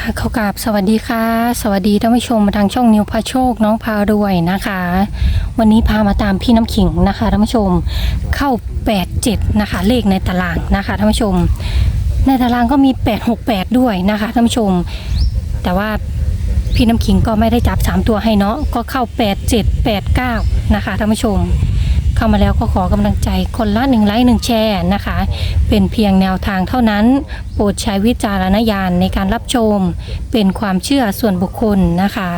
ค่ะเขากราบสวัสดีค่ะ สวัสดีท่านผู้ชมทางช่องนิวพาโชคน้องพาด้วยนะคะ วันนี้พามาตามพี่น้ำขิงนะคะท่านผู้ชมเข้า 87 นะคะ เลขในตารางนะคะท่านผู้ชม ในตารางก็มี 868 ด้วยนะคะท่านผู้ชม แต่ว่าพี่น้ำขิงก็ไม่ได้จับ 3 ตัวให้เนาะก็เข้า 87 89 นะคะท่านผู้ชม เข้ามาแล้วก็ขอกำลังใจคนละหนึ่งไลค์หนึ่งแชร์นะคะ เป็นเพียงแนวทางเท่านั้น โปรดใช้วิจารณญาณในการรับชม เป็นความเชื่อส่วนบุคคลนะคะ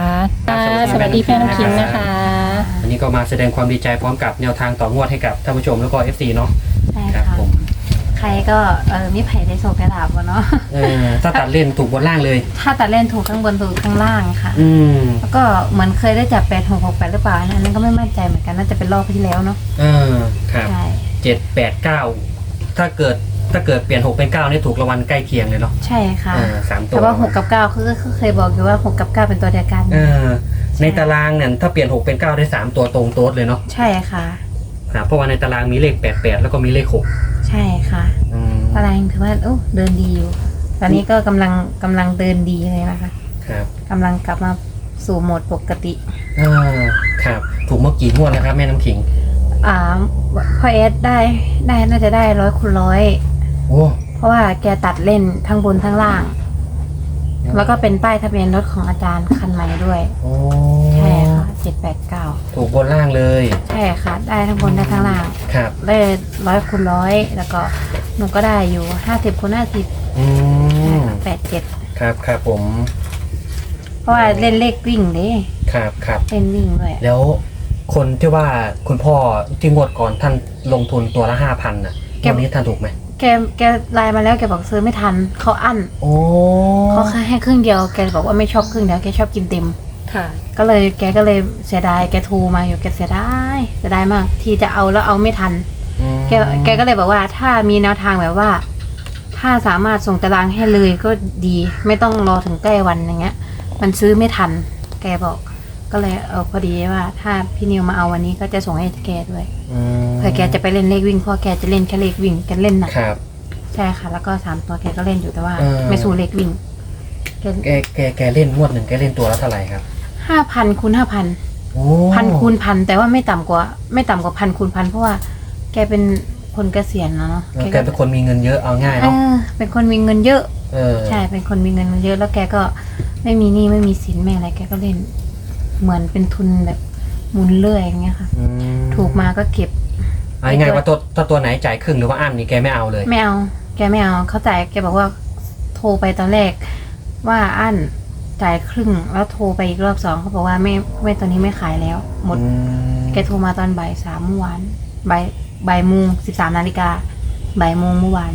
ครับสวัสดีพี่น้ำขิงนะคะ วันนี้ก็มาแสดงความดีใจพร้อมกับแนวทางต่องวดให้กับท่านผู้ชมแล้วก็ FC เนาะใช่ครับค่ะผมใครก็เออมีไผ่ได้โชคได้ลาบวะเนาะเออถ้าตัดเล่นถูกบนล่างเลย ถ้าตัดเล่นถูกข้างบนถูกข้างล่างค่ะ อืมแล้วก็เหมือนเคยได้จับแปดหกหกแปดหรือเปล่าอันนั้นก็ไม่มั่นใจเหมือนกันน่าจะเป็นรอบที่แล้วเนาะเออครับใช่เจ็ดแปดเก้าถ้าเกิดถ้าเกิดเปลี่ยนหกเป็นเก้านี่ถูกรางวัลใกล้เคียงเลยเนาะใช่ค่ะ เออสามตัวแต่ว่าหกกับเก้าคือคือเคยบอกอยู่ว่าหกกับเก้าเป็นตัวเดียวกัน เออในตารางเนี่ยถ้าเปลี่ยนหกเป็นเก้าได้สามตัวตรงโต๊ดเลยเนาะใช่ค่ะ ครับเพราะว่าในตารางมีเลขแปดแปดแล้วก็มีเลขหกใช่ค่ะอืมตารางถือว่าโอ้เดินดีอยู่ ตอนนี้ก็กำลังกำลังเดินดีเลยนะคะครับกำลังกลับมาสู่โหมดปกติเออครับถูกเมื่อกี่งวดแล้วครับแม่น้ำขิง อ่าพ่อเอสได้ได้น่าจะได้ร้อยคูณร้อย โอ้เพราะว่าแกตัดเล่นทั้งบนทั้งล่าง แล้วก็เป็นป้ายทะเบียนรถของอาจารย์คันใหม่ด้วย โอ้ใช่ค่ะ เจ็ดแปดเก้าถูกบนล่างเลย ใช่ค่ะ ได้ทั้งบนได้ทั้งล่างครับ ได้ร้อยคูณร้อยแล้วก็หนูก็ได้อยู่ห้าสิบคูณห้าสิบอืมแปดเจ็ดครับครับผม เพราะว่าเล่นเลขวิ่งเด้ครับครับ เล่นวิ่งด้วยแล้วคนที่ว่าคุณพ่อที่งวดก่อนท่านลงทุนตัวละห้าพันน่ะงวดนี้ท่านถูกไหมแกแกไลน์มาแล้วแกบอกซื้อไม่ทันเขาอั้นโอ้เขาแค่ให้ครึ่งเดียวแกบอกว่าไม่ชอบครึ่งเดียวแกชอบกินเต็ม ค่ะ ก็เลยแกก็เลยเสียดายแกโทรมาอยู่แกเสียดายเสียดายมาก ที่จะเอาแล้วเอาไม่ทัน อืมแกแกก็เลยบอกว่าถ้ามีแนวทางแบบว่า ถ้าสามารถส่งตารางให้เลยก็ดีไม่ต้องรอถึงใกล้วันอย่างเงี้ย มันซื้อไม่ทัน แกบอก ก็เลยเออพอดีว่าถ้าพี่นิวมาเอาวันนี้ก็จะส่งให้แกด้วยอืมเผื่อแกจะไปเล่นเลขวิ่งเพราะแกจะเล่นแค่เลขวิ่งแกเล่นหนักครับ ใช่ค่ะ แล้วก็สามตัวแกก็เล่นอยู่แต่ว่า เออ ไม่สู้เลขวิ่งแกแกแกเล่นงวดหนึ่งแกเล่นตัวละเท่าไหร่ครับ ห้าพันคูณห้าพันโอ้พันคูณพันแต่ว่าไม่ต่ำกว่า ไม่ต่ำกว่าพันคูณพันเพราะว่าแกเป็นคนเกษียณแล้วเนาะเออแกเป็นคนมีเงินเยอะเอาง่ายเอเนาะอเป็นคนมีเงินเยอะ เออใช่เป็นคนมีเงินเยอะแล้วแกก็ไม่มีหนี้ไม่มีสินไม่อะไรแกก็เล่น เหมือนเป็นทุนแบบหมุนเรื่อยอย่างเงี้ยค่ะ อืมถูกมาก็เก็บ เอาง่ายๆว่าตัวถ้าตัวไหนจ่ายครึ่งหรือว่าอั้นนี่แกไม่เอาเลย ไม่เอา แกไม่เอา เขาจ่ายแกบอกว่าโทรไปตอนแรกว่าอั้น จ่ายครึ่งแล้วโทรไปอีกรอบสองเขาบอกว่าไม่ไม่ตอนนี้ไม่ขายแล้ว หมด อืมแกโทรมาตอนบ่ายสามเมื่อวานบ่ายบ่ายโมงสิบสามนาฬิกาบ่ายโมงเมื่อวาน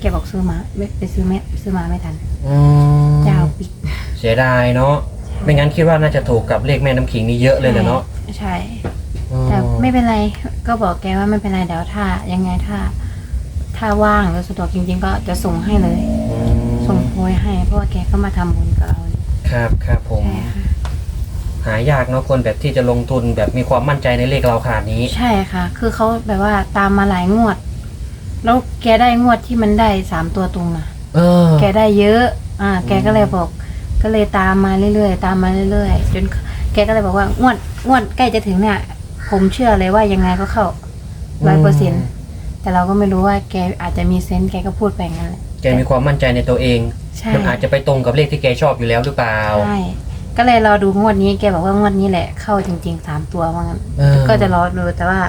แกบอกซื้อมาไม่ไปซื้อไม่ซื้อมาไม่ทันอืมเจ้าปิดเสียดายเนาะไม่งั้นคิดว่าน่าจะถูกกับเลขแม่น้ำขิงนี่เยอะเลยแหละเนาะใช่ อืมแต่ไม่เป็นไรก็บอกแกว่าไม่เป็นไรเดี๋ยวถ้ายังไงถ้า ถ้าว่างหรือสะดวกจริง ๆ ก็จะส่งให้เลย อืมส่งโพยให้เพราะว่าแกก็มาทำบุญกับเราอยู่ ครับครับผมใช่ค่ะหายากเนาะคนแบบที่จะลงทุนแบบมีความมั่นใจในเลขเราขนาดนี้ ใช่ค่ะ คือเขาแบบว่าตามมาหลายงวด แล้วแกได้งวดที่มันได้สามตัวตรงนะเออ แกได้เยอะ อ่า แกก็เลยบอก ก็เลยตามมาเรื่อยๆ ตามมาเรื่อยๆ จนแกก็เลยบอกว่างวดงวดใกล้จะถึงเนี่ยผมเชื่อเลยว่ายังไงก็เข้าร้อยเปอร์เซ็นต์แต่เราก็ไม่รู้ว่าแกอาจจะมีเซนส์แกก็พูดไปงั้นแหละแกมีความมั่นใจในตัวเองใช่มันอาจจะไปตรงกับเลขที่แกชอบอยู่แล้วหรือเปล่า ใช่ก็เลยรอดูงวดนี้แกบอกว่างวดนี้แหละ เข้าจริงๆสามตัวว่างั้นเออ ก็จะรอดูแต่ว่า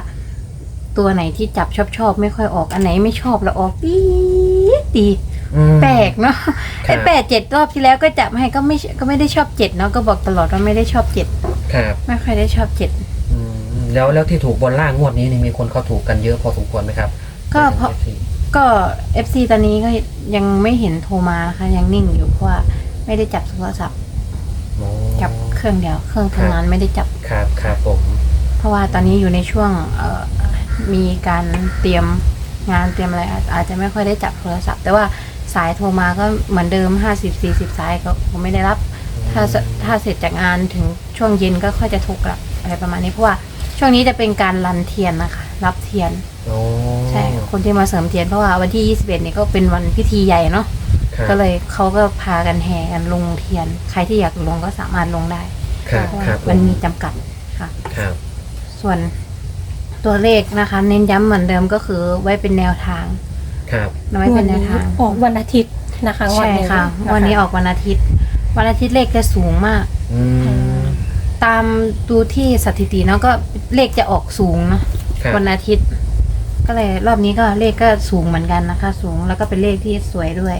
ตัวไหนที่จับชอบชอบๆไม่ค่อยออกอันไหนไม่ชอบแล้วออกดีดีอืม แปลกเนาะครับ ไอ้แปดเจ็ดรอบที่แล้วก็จับให้ก็ไม่ก็ไม่ได้ชอบเจ็ดเนาะก็บอกตลอดว่าไม่ได้ชอบเจ็ดครับไม่ค่อยได้ชอบเจ็ดอืมแล้วแล้วที่ถูกบนล่างงวดนี้นี่มีคนเข้าถูกกันเยอะพอสมควรไหมครับก็เพราะ ก็เอฟซีตอนนี้ก็ยังไม่เห็นโทรมานะคะยังนิ่งอยู่เพราะว่าไม่ได้จับโทรศัพท์โอ้จับเครื่องเดียว เครื่องทำงานไม่ได้จับ ครับครับผม เพราะว่าตอนนี้อยู่ในช่วงเอ่อมีการเตรียมงานเตรียมอะไรอาจอาจจะไม่ค่อยได้จับโทรศัพท์ แต่ว่าสายโทรมาก็เหมือนเดิมห้าสิบสี่สิบสายก็ผมไม่ได้รับ ถ้าสถ้าเสร็จจากงานถึงช่วงเย็นก็ค่อยจะโทรกลับอะไรประมาณนี้เพราะว่าช่วงนี้จะเป็นการรันเทียนนะคะ รับเทียน โอ้ใช่ คนที่มาเสริมเทียนเพราะว่าวันที่ 21นี่ก็เป็นวันพิธีใหญ่เนาะครับก็เลยเขาก็พากันแห่กันลงเทียน ใครที่อยากลงก็สามารถลงได้ครับเพราะครัว่าบมันมีจำกัดค่ะครับส่วนตัวเลขนะคะ เน้นย้ำเหมือนเดิมก็คือไว้เป็นแนวทาง ครับไว้เป็นแนวทางออกวันอาทิตย์นะคะงวดใช่นี้ค่ะะวันนี้ออกวันอาทิตย์ วันอาทิตย์เลขจะสูงมากอืมตามดูที่สถิติเนาะก็เลขจะออกสูงเนาะครับวันอาทิตย์ ก็เลยรอบนี้ก็เลขก็สูงเหมือนกันนะคะ สูงแล้วก็เป็นเลขที่สวยด้วย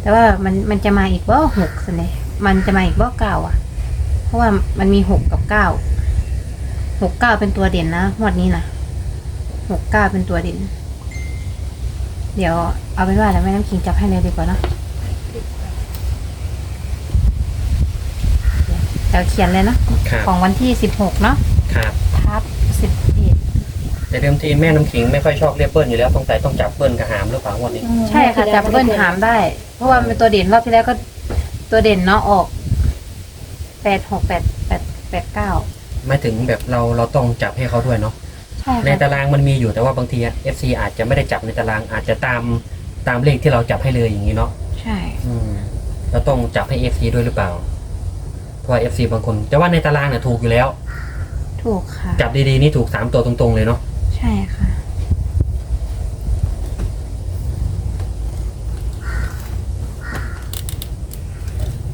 แต่ว่ามันมันจะมาอีกว่าหกสิเนี่ยมันจะมาอีกว่าเก้าอะ เพราะว่ามันมีหกกับเก้าหกเก้าเป็นตัวเด่นนะงวดนี้นะหกเก้าเป็นตัวเด่น เดี๋ยวเอาเป็นว่าแล้วแม่น้ำคิงจับให้เลยดีกว่าเนอะเดี๋ยวเขียนเลยเนอะครับของวันที่สิบหกเนาะครับทับสิบเอ็ด แต่เดิมทีแม่น้ำขิงไม่ค่อยชอบเรียกเบิ้ลอยู่แล้วสงสัยต้องจับเบิ้ลกับหามหรือเปล่างวดนี้อืมใช่ค่ะจับเบิ้ลหามได้ เพราะว่ามันเป็นตัวเด่นรอบที่แล้วก็ ตัวเด่นเนาะออกแปดหกแปดแปดแปดเก้าไม่ถึงแบบเราเราต้องจับให้เขาด้วยเนาะใช่ในค่ะตารางมันมีอยู่แต่ว่าบางที FC อาจจะไม่ได้จับในตารางอาจจะตามตามเลขที่เราจับให้เลยอย่างนี้เนาะใช่ อืมเราต้องจับให้ FC ด้วยหรือเปล่าเพราะว่า FC บางคน แต่ว่าในตารางเนี่ยถูกอยู่แล้ว ถูกค่ะจับดีๆนี่ถูกสามตัวตรงๆเลยเนาะ ใช่ค่ะ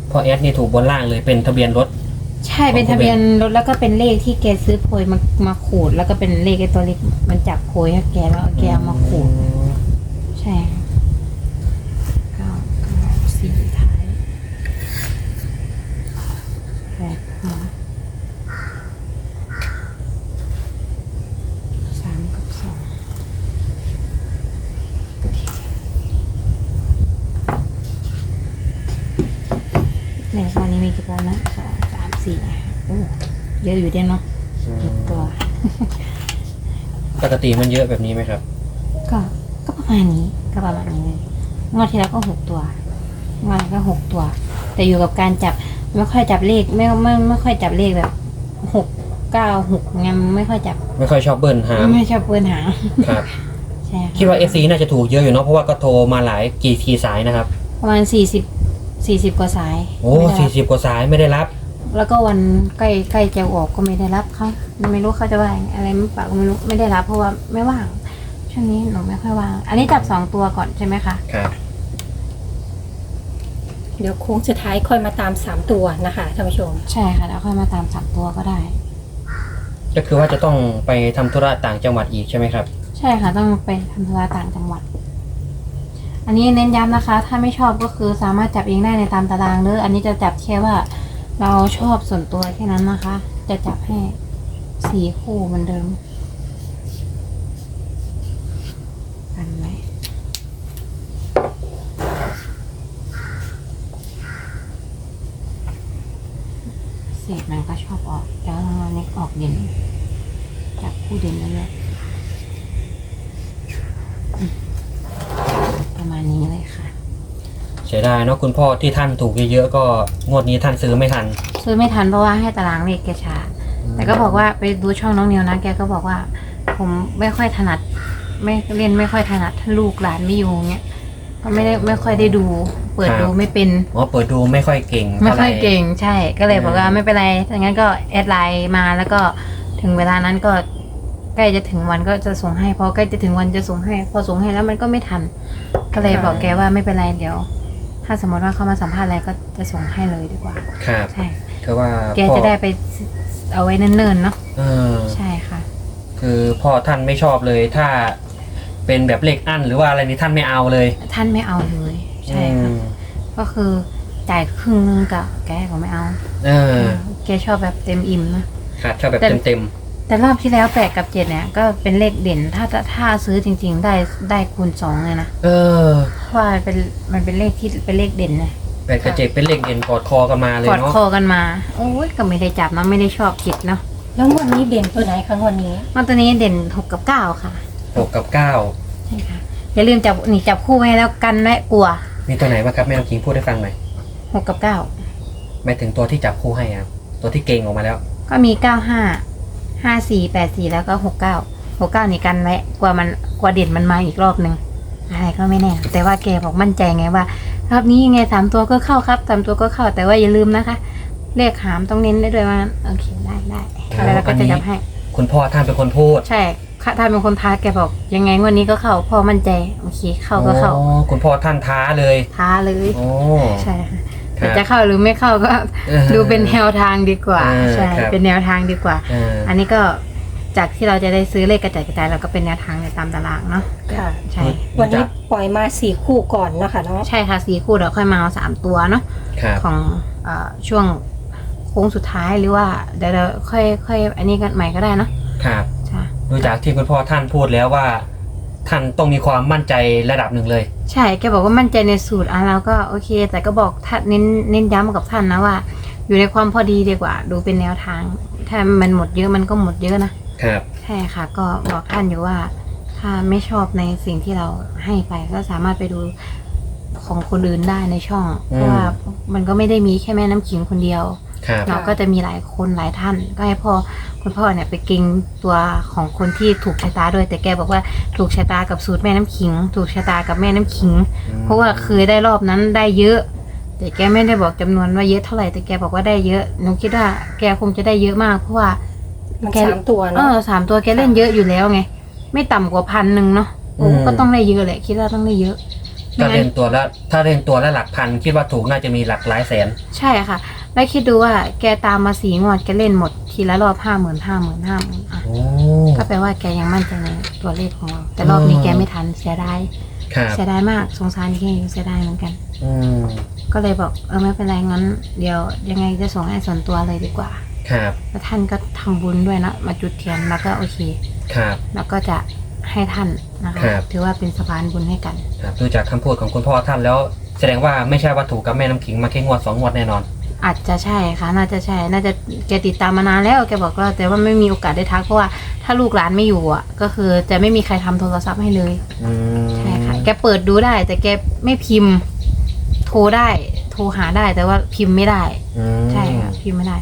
เพราะแอดนี่ถูกบนล่างเลยเป็นทะเบียนรถ ใช่เป็นทะเบียนรถแล้วก็เป็นเลขที่แกซื้อโพยมามาขูด แล้วก็เป็นเลขไอ้ตัวเล็กมันจับโพยให้แกแล้วแกเอามาขูด ใช่ค่ะเก้าเก้าสี่ท้ายแปดหัวสามกับสองในตอนนี้มีกี่ตัวนะสองสามสี่โอ้ เยอะอยู่เด้เนาะหกตัว ปกติมันเยอะแบบนี้ไหมครับ ก็ก็ประมาณนี้ก็ประมาณนี้เลยงวดที่แล้วก็หกตัวงวดนี้ก็หกตัว แต่อยู่กับการจับไม่ค่อยจับเลขไม่ไม่ไม่ค่อยจับเลขแบบหกเก้าหกงั้นไม่ค่อยจับไม่ค่อยชอบเบิ้ลหามไม่ชอบเปิ้นหาครับใช่คิดว่า FC น่าจะถูกเยอะอยู่เนาะเพราะว่าก็โทรมาหลายกี่ทีสายนะครับ ประมาณสี่สิบสี่สิบกว่าสายโอ้ไม่ได้สี่รับสิบกว่าสายไม่ได้รับ แล้วก็วันใกล้ใกล้จะออกก็ไม่ได้รับเขาไม่รู้เขาจะว่าอะไรไม่ปากก็ไม่รู้ไม่ได้รับเพราะว่าไม่ว่างช่วงนี้หนูไม่ค่อยว่าง อันนี้จับสองตัวก่อนใช่ไหมคะครับ เดี๋ยวโค้งสุดท้ายค่อยมาตามสามตัวนะคะท่านผู้ชม ใช่ค่ะแล้วค่อยมาตามสามตัวก็ได้ ก็คือว่าจะต้องไปทำธุระต่างจังหวัดอีกใช่ไหมครับ ใช่ค่ะ ต้องไปทำธุระต่างจังหวัด อันนี้เน้นย้ำนะคะ ถ้าไม่ชอบก็คือสามารถจับเองได้ในตามตารางหรืออันนี้จะจับแค่ว่า เราชอบส่วนตัวแค่นั้นนะคะ จะจับให้สี่คู่เหมือนเดิมกันไหมเศษมันก็ชอบออกแล้วรางวัลนี้ออกเด่นจับคู่เด่นแล้วเลย ประมาณนี้เลยค่ะ เสียดายเนาะคุณพ่อที่ท่านถูกเยอะๆก็งวดนี้ท่านซื้อไม่ทัน ซื้อไม่ทันเพราะว่าให้ตารางเลขแกช้าแต่ก็บอกว่าไปดูช่องน้องนิวนะแกก็บอกว่า ผมไม่ค่อยถนัด ไม่เล่นไม่ค่อยถนัดถ้าลูกหลานไม่อยู่เงี้ยก็ไม่ได้ไม่ค่อยได้ดู เปิดครับดูไม่เป็นอ๋อเปิดดูไม่ค่อยเก่งไม่ท่าหค่ร่อยเก่งใช่ ก็เลยบอกว่าอืมไม่เป็นไรถ้างั้นก็แอดไลน์มาแล้วก็ถึงเวลานั้นก็ใกล้จะถึงวันก็จะส่งให้พอใกล้จะถึงวันจะส่งให้ พอส่งให้แล้วมันก็ไม่ทัน ก็เลยบอกแกว่าไม่เป็นไรเดี๋ยว ถ้าสมมติว่าเขามาสัมภาษณ์อะไรก็จะส่งให้เลยดีกว่า ครับใช่คือว่าแกพ่อจะได้ไปเอาไว้เนิ่นๆเนาะเออใช่ค่ะ คือพ่อท่านไม่ชอบเลย ถ้าเป็นแบบเลขอั้นหรือว่าอะไรนี่ท่านไม่เอาเลยท่านไม่เอาเลยใช่ค่ะอืมก็คือจ่ายครึ่งนึงกับแกก็ไม่เอาเออ แกชอบแบบเต็มอิ่มนะ ครับชอบแบบแต่ เต็ม แต่รอบที่แล้วแปดกับเจ็ดเนี่ยก็เป็นเลขเด่นถ้าถ้าซื้อจริง ๆ ได้ได้คูณสองเลยนะๆเออเพราะว่ามันเป็นมันเป็นเลขที่เป็นเลขเด่นนะแปดกระเจกเป็นเลขเด่นกอดคอกันมาเลยกอดเนาะคอกันมาโอ้ยก็ไม่ได้จับเนาะไม่ได้ชอบจิตเนาะแล้วงวดนี้เด่นตัวไหนคะงวดนี้มันตัวนี้เด่นหกกับเก้าค่ะหกกับเก้าใช่ค่ะอย่าลืมจับนี่จับคู่ไว้แล้วกันและกลัวมีตัวไหนบ้างครับแม่น้ำคิงพูดให้ฟังหน่อยหกกับเก้าหมายถึงตัวที่จับคู่ให้ครับตัวที่เก่งออกมาแล้ว ก็มีเก้าห้า ห้าสี่แปดสี่แล้วก็หกเก้าหกเก้านี่กันไว้กว่ามันกว่าเด่นมันมาอีกรอบหนึ่งอะไรก็ไม่แน่ แต่ว่าแกบอกมั่นใจไงว่าถ้ารอบนี้ยังไงสามตัวก็เข้าครับสามตัวก็เข้าแต่ว่าอย่าลืมนะคะ เลขหามต้องเน้นได้ด้วยว่าโอเคได้ได้แล้วเราก็จะจับให้ คุณพ่อท่านเป็นคนพูด ใช่ค่ะถ้าเป็นคนท้าแกบอก ยังไงงวันนี้ก็เข้าพ่อมั่นใจโอเคเข้าก็เข้า อ๋อคุณพ่อท่านท้าเลย ท้าเลยโอ้ ใช่ค่ะค แต่รับจะเข้าหรือไม่เข้าก็ออดูเป็นแนวทางดีกว่าเออใช่ครับเป็นแนวทางดีกว่าเอออันนี้ก็จากที่เราจะได้ซื้อเลขกระจายกระจายเราก็เป็นแนวทางในตามตารางเนาะค่ะใช่วันนี้ปล่อยมาสี่คู่ก่อนเนาะคะเนาะใช่ค่ะสีคู่เดี๋ยวค่อยมาเอาสามตัวเนาะครับของเอ่อช่วงโค้งสุดท้ายหรือว่าเดี๋ยวเราค่อยค่อยอันนี้กันใหม่ก็ได้เนาะครับใช่ดูจากที่คุณพ่อท่านพูดแล้วว่า ท่านต้องมีความมั่นใจระดับหนึ่งเลย ใช่แกบอกว่ามั่นใจในสูตรอะเราก็โอเค แต่ก็บอกท่านเน้นเน้นย้ำกับท่านนะว่า อยู่ในความพอดีดีกว่า ดูเป็นแนวทาง ถ้ามันหมดเยอะมันก็หมดเยอะนะครับ ใช่ค่ะ ก็บอกท่านอยู่ว่า ถ้าไม่ชอบในสิ่งที่เราให้ไปก็สามารถไปดูของคนอื่นได้ในช่องเพราะว่ามันก็ไม่ได้มีแค่แม่น้ำขิงคนเดียว ครับเราก็จะมีหลายคนหลายท่าน ก็ให้พ่อคุณพ่อเนี่ยไปเก่งตัวของคนที่ถูกชะตาด้วย แต่แกบอกว่าถูกชะตากับสูตรแม่น้ำขิง ถูกชะตากับแม่น้ำขิง เพราะว่าเคยได้รอบนั้นได้เยอะ แต่แกไม่ได้บอกจำนวนว่าเยอะเท่าไหร่แต่แกบอกว่าได้เยอะหนูคิดว่าแกคงจะได้เยอะมาก เพราะว่า มันแก สามตัวเอเนาะอสามตัวแกเล่นเยอะอยู่แล้วไง ไม่ต่ำกว่าพันหนึ่งเนาะโอ้ก็ต้องได้เยอะแหละคิดว่าต้องได้เยอะถ้าไม่เล่งั้นนตัวละถ้าเล่นตัวละหลักพันคิดว่าถูกน่าจะมีหลักหลายแสน ใช่ค่ะ แล้วคิดดูว่าแกตามมาสีงวดแกเล่นหมดทีละรอบห้าหมื่นห้าหมื่นห้าหมื่นอะ โอ้ ก็แปลว่าแกยังมั่นใจในตัวเลขของเรา แต่รอบนี้แกไม่ทันเสียดายครับเสียดายมากสงสารแกอยู่เสียดายเหมือนกัน อืมก็เลยบอกเออไม่เป็นไรงั้น เดี๋ยวยังไงจะส่งให้ส่วนตัวเลยดีกว่า ครับแล้วท่านก็ทำบุญด้วยนะมาจุดเทียนแล้วก็โอเค ครับ แล้วก็จะให้ท่านนะคะ ครับ ถือว่าเป็นสะพานบุญให้กัน ครับดูจากคำพูดของคุณพ่อท่านแล้ว แสดงว่าไม่ใช่ว่าถูกกับแม่น้ำขิงมาแค่งวดสองงวดแน่นอน อาจจะใช่ค่ะ น่าจะใช่ น่าจะแกติดตามมานานแล้ว แกบอกว่าแต่ว่าไม่มีโอกาสได้ทักเพราะว่าถ้าลูกหลานไม่อยู่อะ ก็คือจะไม่มีใครทำโทรศัพท์ให้เลยอืมใช่ค่ะ แกเปิดดูได้ แต่แกไม่พิมพ์ โทรได้ โทรหาได้แต่ว่าพิมพ์ไม่ได้ อืมใช่ค่ะ พิมพ์ไม่ได้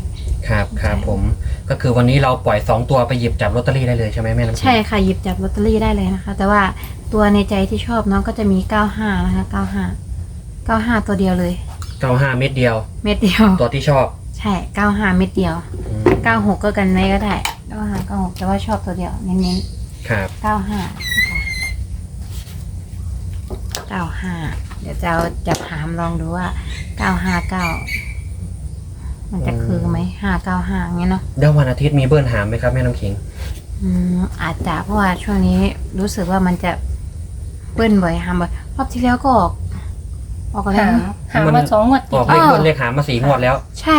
ครับครับใช่ผม ก็คือวันนี้เราปล่อยสองตัวไปหยิบจับลอตเตอรี่ได้เลยใช่ไหมแม่น้ำขิงใช่ค่ะ หยิบจับลอตเตอรี่ได้เลยนะคะ แต่ว่าตัวในใจที่ชอบเนาะก็จะมี 95 นะคะ 95 95 ตัวเดียวเลย เก้าห้าเม็ดเดียว เม็ดเดียว ตัวที่ชอบใช่95เม็ดเดียวอืม96ก็กันได้ก็ได้95 96แต่ว่าชอบตัวเดียวเน้นๆครับเก้าห้าเก้าห้าเดี๋ยวจะเอาจับหามลองดูว่าเก้าห้าเก้ามันจะคือไหมห้าเก้าห้าเงี้ยเนาะแล้ววันอาทิตย์มีเบิ้ลหามไหมครับแม่น้ำขิง อืมอาจจะเพราะว่าช่วงนี้รู้สึกว่ามันจะเบิ้ลบ่อยหามบ่อยรอบที่แล้วก็ออก ออกอะไรหานะหามาสองงวดบติอดกเลขอ้าวเบิ้ลเลขหามมาสี่งวดแล้ว ใช่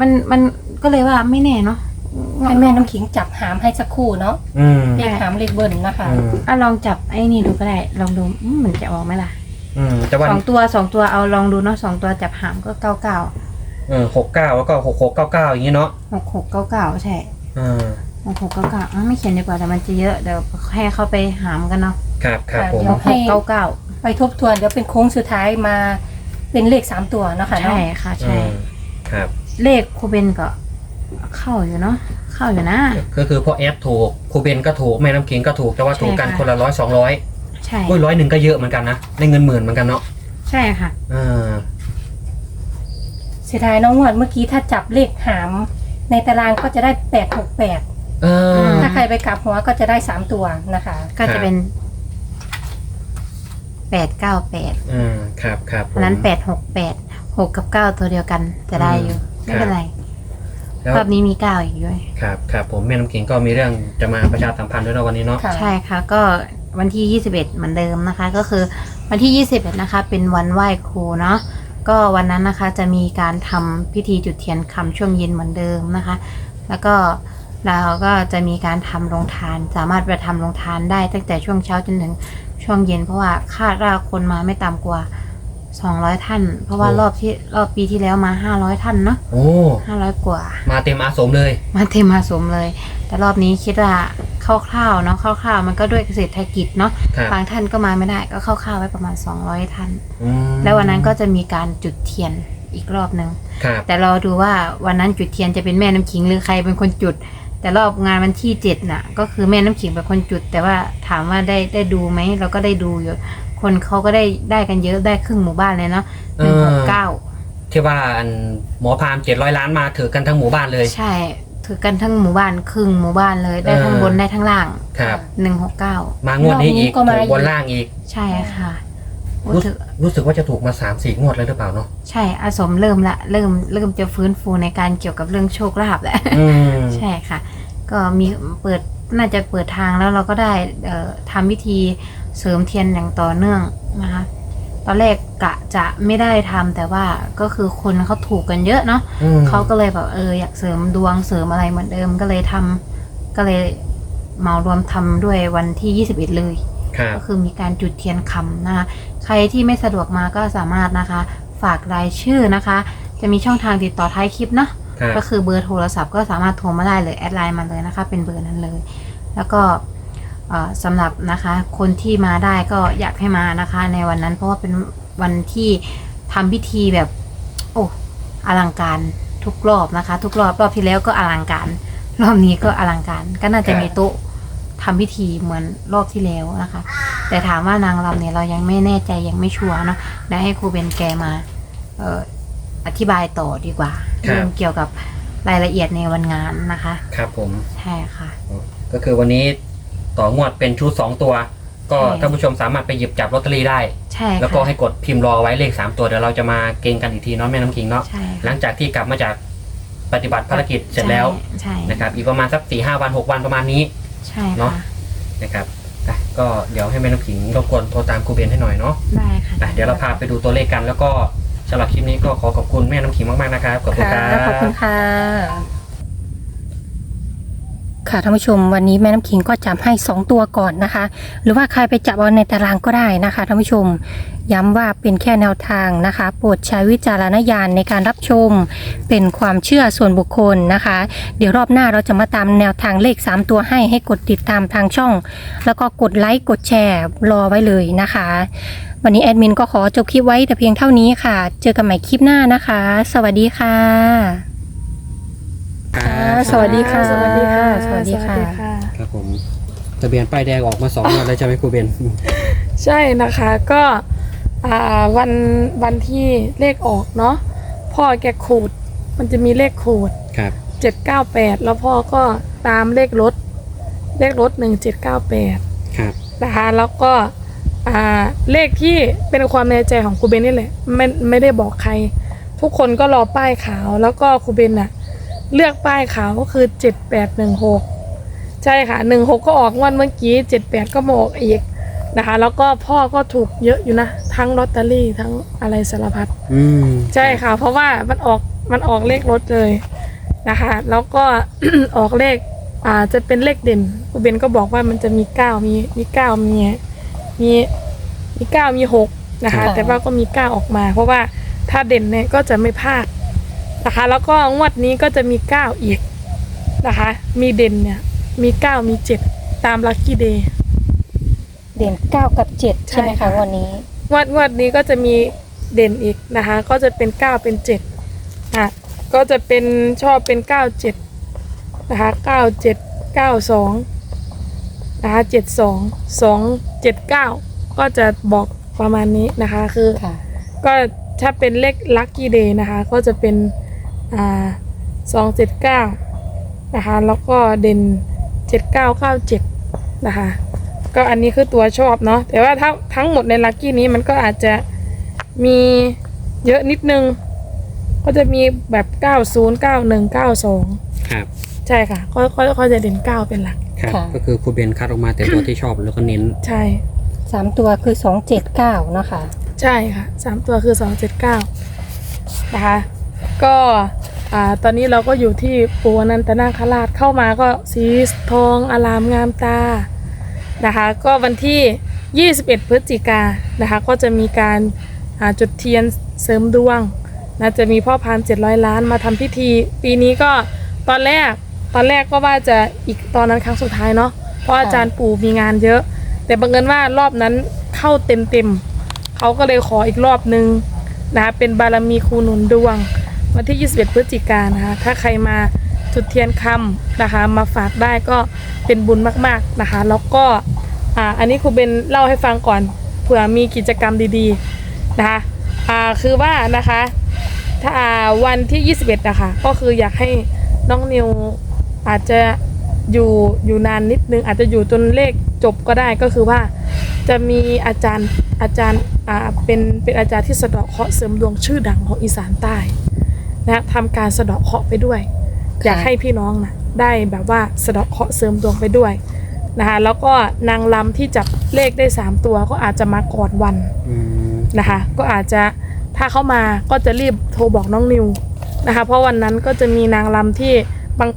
มัน มันก็เลยว่าไม่แน่เนาะให้แม่น้ำขิงจับหามให้สักคู่เนาะอืมเลขหามเลขเบิ้ลนะคะ อืมอะลองจับไอ้นี่ดูก็ได้ ลองดูอืมมันจะออกไหมล่ะอืมแต่วันสองตัวสองตัวเอาลองดูเนาะสองตัวจับหามก็เก้าเก้าเออหกเก้าแล้วก็หกหกเก้าเก้าอย่างนี้เนาะหกหกเก้าเก้าใช่ อ่า หกหกเก้าเก้าอะไม่เขียนดีกว่าแต่มันจะเยอะเดี๋ยวให้เข้าไปหามกันเนาะครับครับผมเดี๋ยวหกเก้าเก้าไปทบทวนเดี๋ยวเป็นโค้งสุดท้ายมาเป็นเลขสามตัวเนาะคะเนาะใช่ค่ะใช่ อืมครับ เลขครูเบนก็ เข้าอยู่เนาะเข้าอยู่นะ ก็คือพอแอดถูกครูเบนก็ถูกแม่น้ำขิงก็ถูกแต่ว่าถูกกันใช่ค่ะ คนละร้อยสองร้อยใช่ โอ้ยร้อยหนึ่งก็เยอะเหมือนกันนะได้เงินหมื่นเหมือนกันเนาะใช่ค่ะ อ่าเสียดายน้องงวดเมื่อกี้ถ้าจับเลขหาม ในตารางก็จะได้แปดหกแปด เออมถ้าใครไปกลับหัวก็จะได้สามตัวนะคะ ก็จะเป็นแปดเก้าแปดอืมครับครับผม นั้นแปดหกแปดหกกับเก้าตัวเดียวกันจะได้อยู่ ไม่เป็นไรแล้วรอบนี้มีเก้าอีกด้วย ครับครับผมแม่น้ำขิงก็มีเรื่องจะมาประชาสัมพันธ์ด้วยเนาะวันนี้เนาะค่ะใช่ค่ะ ก็วันที่ 21 เหมือนเดิมนะคะ ก็คือวันที่ 21 นะคะ เป็นวันไหว้ครูเนาะก็วันนั้นนะคะจะมีการทำพิธีจุดเทียนคำช่วงเย็นเหมือนเดิมนะคะ แล้วก็ เราก็จะมีการทำโรงทาน สามารถไปทำโรงทานได้ตั้งแต่ช่วงเช้าจนถึงช่วงเย็น เพราะว่าคาดว่าคนมาไม่ต่ำกว่า200ท่าน เพราะว่ารอบที่รอบปีที่แล้วมา500ท่านเนาะโอ้500กว่า มาเต็มอาสมเลย มาเต็มมาสมเลย แต่รอบนี้คิดว่าคร่าวๆเนาะคร่าวๆมันก็ด้วยเศรษฐกิจเนาะครับบางท่านก็มาไม่ได้ก็คร่าวๆไว้ประมาณ 200 ท่านอืมแล้ววันนั้นก็จะมีการจุดเทียนอีกรอบหนึ่งครับแต่รอดูว่าวันนั้นจุดเทียนจะเป็นแม่น้ำขิงหรือใครเป็นคนจุด แต่รอบงานวันที่เจ็ดน่ะ ก็คือแม่น้ำขิงเป็นคนจุด แต่ว่าถามว่าได้ได้ดูไหมเราก็ได้ดูอยู่ คนเขาก็ได้ได้กันเยอะได้ครึ่งหมู่บ้านเลยเนาะหนึ่งหกเก้าที่ว่าอันหมอพามเจ็ดร้อยล้านมาถือกันทั้งหมู่บ้านเลย ใช่ถือกันทั้งหมู่บ้านครึ่งหมู่บ้านเลยได้ทั้งเออบนได้ทั้งล่างครับหนึ่งหกเก้ามางวดนี้อีกรอบนี้ก็มาถูกบนล่างอีก ใช่ค่ะ โอ้รู้ถือรู้สึกว่าจะถูกมาสามสี่งวดแล้วหรือเปล่าเนาะใช่อาสมเริ่มละเริ่มเริ่มจะฟื้นฟูในการเกี่ยวกับเรื่องโชคลาภแล้วอืมใช่ค่ะ ก็มีเปิดน่าจะเปิดทางแล้วเราก็ได้เอ่อทำพิธีเสริมเทียนอย่างต่อเนื่องนะคะตอนแรกกะจะไม่ได้ทำแต่ว่าก็คือคนเขาถูกกันเยอะเนาะ อืม เขาก็เลยแบบเอออยากเสริมดวงเสริมอะไรเหมือนเดิมก็เลยทำก็เลยเหมารวมทำด้วยวันที่ 21 เลย ครับ ก็คือมีการจุดเทียนคำนะคะ ใครที่ไม่สะดวกมาก็สามารถนะคะ ฝากรายชื่อนะคะ จะมีช่องทางติดต่อท้ายคลิปเนาะครับก็คือเบอร์โทรศัพท์ก็สามารถโทรมาได้เลยแอดไลน์มาเลยนะคะ เป็นเบอร์นั้นเลย แล้วก็เอ่อสำหรับนะคะ คนที่มาได้ก็อยากให้มานะคะ ในวันนั้นเพราะว่าเป็นวันที่ทำพิธีแบบ โอ้อลังการทุกรอบนะคะ ทุกรอบรอบที่แล้วก็อลังการ รอบนี้ก็อลังการ ก็น่าจะมีโต๊ะ ทำพิธีเหมือนรอบที่แล้วนะคะ แต่ถามว่านางรำเนี่ยเรายังไม่แน่ใจยังไม่ชัวร์เนาะได้ให้ครูเบนแกมาเอ่ออธิบายต่อดีกว่าครับเรื่องเกี่ยวกับรายละเอียดในวันงานนะคะ ครับผมใช่ค่ะ ก็คือวันนี้ต่องวดเป็นชุดสองตัว ก็ใช่ท่านผู้ชมสามารถไปหยิบจับลอตเตอรี่ได้ใช่ค่ะแล้วก็ให้กดพิมพ์รอไว้เลขสามตัวเดี๋ยวเราจะมาเก่งกันอีกทีเนาะแม่น้ำคิงเนาะใช่หลังจากที่กลับมาจากปฏิบัติภารกิจเสร็จแล้วใช่นะครับอีกประมาณสักสี่ห้าวันหกวันประมาณนี้ ใช่เนอะค่ะนะครับอะก็เดี๋ยวให้แม่น้ำขิงรบกวนโทรตามครูเบนให้หน่อยเนาะได้ค่ะอะเดี๋ยวเราพาไปดูตัวเลขกัน แล้วก็สำหรับคลิปนี้ก็ขอขอบคุณแม่น้ำขิงมากๆนะครับขอบคุณคค่ะรับขอบคุณค่ะ ค่ะท่านผู้ชมวันนี้แม่น้ำขิงก็จับให้ 2 ตัวก่อนนะคะ หรือว่าใครไปจับเอาในตารางก็ได้นะคะท่านผู้ชม ย้ำว่าเป็นแค่แนวทางนะคะ โปรดใช้วิจารณญาณในการรับชม เป็นความเชื่อส่วนบุคคลนะคะ เดี๋ยวรอบหน้าเราจะมาตามแนวทางเลข 3 ตัวให้ให้กดติดตามทางช่อง แล้วก็กดไลค์กดแชร์รอไว้เลยนะคะ วันนี้แอดมินก็ขอจบคลิปไว้แต่เพียงเท่านี้ค่ะ เจอกันใหม่คลิปหน้านะคะ สวัสดีค่ะ ครับสวัสดีค่ะสวัสดีค่ะสวัสดีค่ะ ครับผมทะเบียนป้ายแดงออกมาสองงวดแล้วใช่ไหมครูเบนใช่นะคะก็อ่าวันวันที่เลขออกเนาะพ่อแกขูด มันจะมีเลขขูดครับ798แล้วพ่อก็ตามเลขรถ เลขรถ1798ครับนะคะแล้วก็อ่าเลขที่เป็นความในใจของครูเบนนี่แหละไม่ไม่ได้บอกใคร ทุกคนก็รอป้ายขาวแล้วก็ครูเบนน่ะ เลือกป้ายขาวก็คือ7816ใช่ค่ะ16ก็ออกงวันเมื่อกี้78ก็มาออกอีกนะคะ แล้วก็พ่อก็ถูกเยอะอยู่นะ ทั้งลอตเตอรี่ทั้งอะไรสารพัดอืมใช่ค่ะ เพราะว่ามันออกมันออกเลขรถเลยนะคะ แล้วก็ ออกเลขอ่าจะเป็นเลขเด่นครูเบนก็บอกว่ามันจะมีเก้ามีมีเก้ามีมีมีเก้ามีหกนะคะค่ะแต่ว่าก็มีเก้าออกมา เพราะว่าถ้าเด่นเนี่ยก็จะไม่พลาด นะคะ แล้วก็งวดนี้ก็จะมีเก้าอีกนะคะ มีเด่นเนี่ย มีเก้ามีเจ็ดตามลัคกี้เดย์ เด่น9กับ7ใช่ไหมใช่คะค่ะวันนี้ งวดงวดนี้ก็จะมีเด่นอีกนะคะ ก็จะเป็นเก้าเป็นเจ็ดอะก็จะเป็นชอบเป็นเก้าเจ็ดนะคะเก้าเจ็ดเก้าสองนะคะเจ็ดสองสองเจ็ดเก้าก็จะบอกประมาณนี้นะคะคือ ค่ะ ก็ถ้าเป็นเลขลัคกี้เดย์นะคะ ก็จะเป็น อ่าสองเจ็ดเก้านะคะแล้วก็เด่นเจ็ดเก้าเก้าเจ็ดนะคะก็อันนี้คือตัวชอบเนาะแต่ว่าถ้าทั้งหมดในลัคกี้นี้มันก็อาจจะมีเยอะนิดนึง ก็จะมีแบบ90 91 92ครับใช่ค่ะก็ก็ก็จะเด่น9เป็นหลัก ครับ ค่ะ ก็คือครูเบนคัดออกมาแต่ตัวที่ชอบแล้วก็เน้น ใช่3ตัวคือ2 7 9นะคะใช่ค่ะ3ตัวคือ279นะคะ ก็ อ่าตอนนี้เราก็อยู่ที่ปูนันตนาคราชเข้ามาก็สีทองอารามงามตานะคะ ก็วันที่ 21 พฤศจิกานะคะ ก็จะมีการาจุดเทียนเสริมดวงนะจะมีพ่อพาน700 ล้านมาทำพิธี ปีนี้ก็ตอนแรกตอนแรกก็ว่าจะอีกตอนนั้นครั้งสุดท้ายเนาะเพราะอาจารย์ปู่มีงานเยอะ แต่บังเอิญว่ารอบนั้นเข้าเต็มเต็มๆเขาก็เลยขออีกรอบนึงนะคะเป็นบารมีครูหนุนดวง วันที่ 21 พฤศจิกายนนะคะถ้าใครมาจุดเทียนคำนะคะ มาฝากได้ก็เป็นบุญมาก ๆนะคะ แล้วก็อ่าอันนี้ครูเบนเล่าให้ฟังก่อนพผื่อมีกิจกรรมดีๆนะคะอ่าคือว่านะคะถ้าวันที่ 21 นะคะ ก็คืออยากให้น้องนิวอาจจะอยู่อยู่นานนิดนึงอาจจะอยู่จนเลขจบก็ได้ก็คือว่าจะมีอาจารย์อาจารย์อ่าเป็นเป็นอาจารย์ที่สะดาะเคราะห์เสริมดวงชื่อดังของอีสานใต้ นะทำการสะเดาะเคราะห์ไปด้วย อยากให้พี่น้องนะได้แบบว่าสะเดาะเคราะห์เสริมดวงไปด้วยนะคะแล้วก็นางลำที่จับเลขได้3ตัวก็อาจจะมาก่อนวันอืมนะคะ ก็อาจจะถ้าเข้ามาก็จะรีบโทรบอกน้องนิวนะคะ เพราะวันนั้นก็จะมีนางลำที่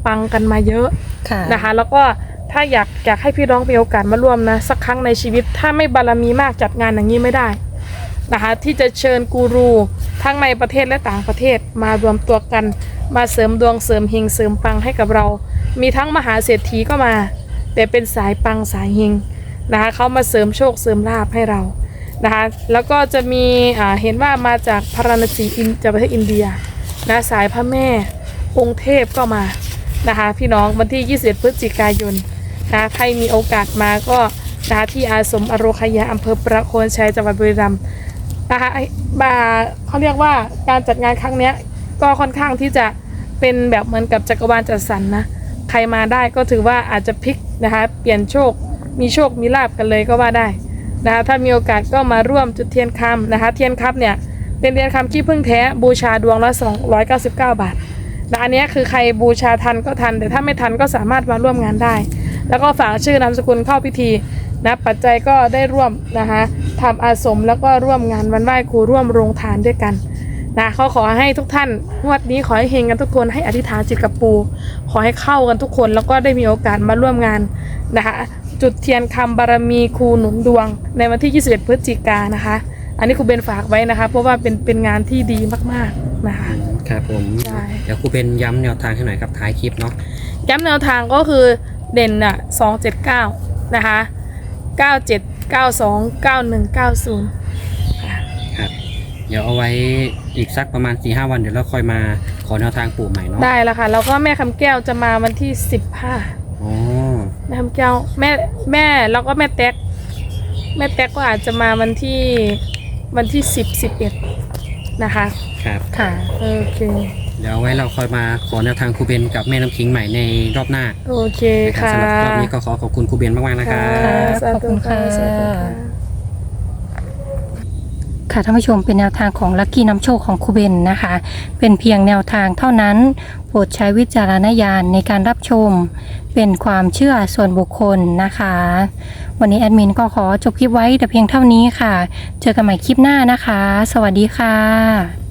ปังๆกันมาเยอะค่ะนะคะ แล้วก็ถ้าอยากอยากให้พี่น้องมีโอกาสมาร่วมนะสักครั้งในชีวิต ถ้าไม่บารมีมากจัดงานอย่างนี้ไม่ได้ นะคะ ที่จะเชิญกูรูทั้งในประเทศและต่างประเทศมารวมตัวกัน มาเสริมดวงเสริมเฮงเสริมปังให้กับเรา มีทั้งมหาเศรษฐีก็มา แต่เป็นสายปังสายเฮงนะคะเขามาเสริมโชคเสริมลาภให้เรานะคะแล้วก็จะมีเห็นว่ามาจากพาราณสีอินจากประเทศอินเดียนะสายพระแม่องค์เทพก็มานะคะพี่น้องวันที่ 21 พฤศจิกายนนะคะใครมีโอกาสมาก็นะที่อาสมอโรคยาอำเภอประโคนชัยจังหวัดบุรีรัมย์ นะคะไอ้บาเขาเรียกว่าการจัดงานครั้งเนี้ยก็ค่อนข้างที่จะเป็นแบบเหมือนกับจักรวาลจัดสรรนะใครมาได้ก็ถือว่าอาจจะพลิกนะคะ เปลี่ยนโชค มีโชคมีลาบกันเลยก็ว่าได้นะคะถ้ามีโอกาสก็มาร่วมจุดเทียนคำนะคะ เทียนคำเนี่ยเป็นเทียนคำขี้พึ่งแท้บูชาดวงละ 299 บาทนะอันนี้คือใครบูชาทันก็ทัน แต่ถ้าไม่ทันก็สามารถมาร่วมงานได้ แล้วก็ฝากชื่อนามสกุลเข้าพิธีนะปัจจัยก็ได้ร่วมนะคะ ทำอาสม แล้วก็ร่วมงานวันไหว้ครูร่วมโรงทานด้วยกันนะเขาขอให้ทุกท่านงวดนี้ขอให้เฮงกันทุกคนให้อธิษฐานจิตกับปู ขอให้เข้ากันทุกคนแล้วก็ได้มีโอกาสมาร่วมงานนะคะจุดเทียนคำบารมีครูหนุนดวง ในวันที่ 21 พฤศจิกายนนะคะ อันนี้ครูเบนฝากไว้นะคะ เพราะว่าเป็นเป็นงานที่ดีมากๆนะคะครับผมใช่เดี๋ยวครูเป็นย้ำแนวทางให้หน่อยครับท้ายคลิปเนาะย้ำแนวทางก็คือเด่นอะ279 นะคะ 97 92 91 90ครับ เดี๋ยวเอาไว้อีกสักประมาณ4ีหวันเดี๋ยวเราค่อยมาขอแนวทางปู่ใหม่เนาะได้แล้วค่ะ แล้วก็แม่คำแก้วจะมาวันที่15อ๋อแม่คำแก้วแม่แม่แล้วก็แม่แต๊กแม่แต๊กก็อาจจะมาวันที่วันที่สิบสิบเอ็ดนะคะ ครับ ค่ะ โอเค เดี๋ยวเอาไว้เราค่อยมาขอแนวทางครูเบนกับแม่น้ำคิงใหม่ในรอบหน้าโอเคนะครับค่ะ สำหรับรอบนี้ก็ขอขอบคุณครูเบนมากๆนะครับสาธุขอบคุณค่ะสาธุค่ะ ค่ะท่านผู้ชมเป็นแนวทางของลัคกี้น้ำโชคของครูเบนนะคะ เป็นเพียงแนวทางเท่านั้น โปรดใช้วิจารณญาณในการรับชม เป็นความเชื่อส่วนบุคคลนะคะ วันนี้แอดมินก็ขอจบคลิปไว้แต่เพียงเท่านี้ค่ะ เจอกันใหม่คลิปหน้านะคะ สวัสดีค่ะ